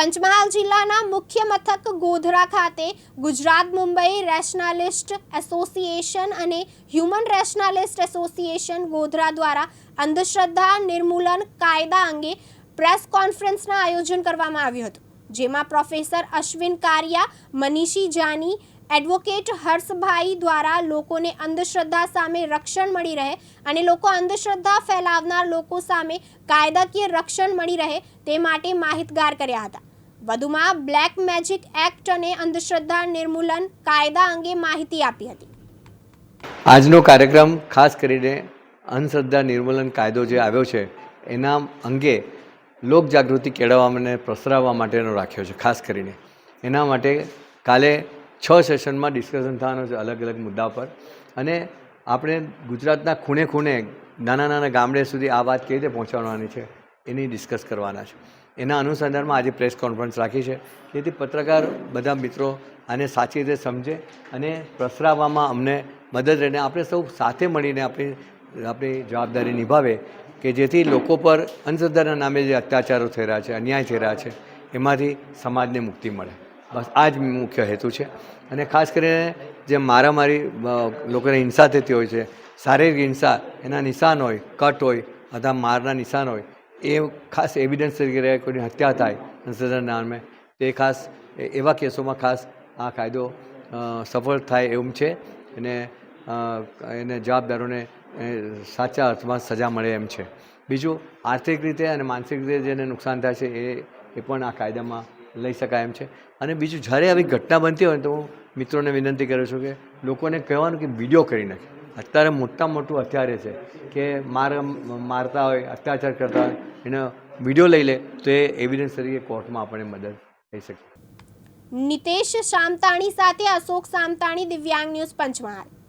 પંચમહાલ જિલ્લાના મુખ્ય મથક ગોધરા ખાતે ગુજરાત મુંબઈ રેશનાલિસ્ટ એસોસિએશન અને હ્યુમન રેશનાલિસ્ટ એસોસિએશન ગોધરા દ્વારા અંધશ્રદ્ધા નિર્મૂલન કાયદા અંગે પ્રેસ કોન્ફરન્સના આયોજન કરવામાં આવ્યું હતું, જેમાં પ્રોફેસર અશ્વિન કારિયા, મનીષી જાની, એડવોકેટ હર્ષભાઈ દ્વારા લોકોને અંધશ્રદ્ધા સામે રક્ષણ મળી રહે અને લોકો અંધશ્રદ્ધા ફેલાવનાર લોકો સામે કાયદાકીય રક્ષણ મળી રહે તે માટે માહિતગાર કર્યા હતા. વધુમાં બ્લેક મેજિક એક્ટ અને અંધશ્રદ્ધા નિર્મૂલન કાયદા અંગે માહિતી આપી હતી. આજનો કાર્યક્રમ ખાસ કરીને અંધશ્રદ્ધા નિર્મૂલન કાયદો જે આવ્યો છે, એના અંગે લોકજાગૃતિ કેળવવા અને પ્રસરાવવા માટેનો રાખ્યો છે, ખાસ કરીને. એના માટે કાલે છ સેશનમાં ડિસ્કશન થવાનું છે અલગ અલગ મુદ્દા પર. અને આપણે ગુજરાતના ખૂણે ખૂણે નાના નાના ગામડે સુધી આ વાત કેવી રીતે પહોંચાડવાની છે, એની ડિસ્કસ કરવાના છે. એના અનુસંધાનમાં આજે પ્રેસ કોન્ફરન્સ રાખી છે. જેથી પત્રકાર બધા મિત્રો આને સાચી રીતે સમજે અને પ્રસરાવવામાં અમને મદદ રહીને આપણે સૌ સાથે મળીને આપણી આપણી જવાબદારી નિભાવે કે જેથી લોકો પર અંધશ્રદ્ધાના નામે જે અત્યાચારો થઈ રહ્યા છે, અન્યાય થઈ રહ્યા છે, એમાંથી સમાજને મુક્તિ મળે. બસ આ જ મુખ્ય હેતુ છે. અને ખાસ કરીને જે મારામારી લોકોને હિંસા થતી હોય છે, શારીરિક હિંસા, એના નિશાન હોય, કટ હોય, અથવા મારના નિશાન હોય એ ખાસ એવિડન્સ તરીકે રહે કોઈની હત્યા થાય અંધશ્રદ્ધાના નામે, તે ખાસ એવા કેસોમાં ખાસ આ કાયદો સફળ થાય એવું છે અને એને જવાબદારોને સાચા અર્થમાં સજા મળે એમ છે. બીજું, આર્થિક રીતે અને માનસિક રીતે જેને નુકસાન થાય છે એ એ પણ આ કાયદામાં લઈ શકાય એમ છે. અને બીજું, જ્યારે આવી ઘટના બનતી હોય તો હું મિત્રોને વિનંતી કરું છું કે લોકોને કહેવાનું કે વીડિયો કરી નાખે. અત્યારે મોટામાં મોટું અત્યારે છે કે માર મારતા હોય, અત્યાચાર કરતા હોય, એનો વીડિયો લઈ લે, તો એ એવિડન્સ તરીકે કોર્ટમાં આપણને મદદ થઈ શકે. નિતેશ સામતાણી સાથે અશોક સામતાણી દિવ્યાંગ ન્યૂઝ પંચમહાલ.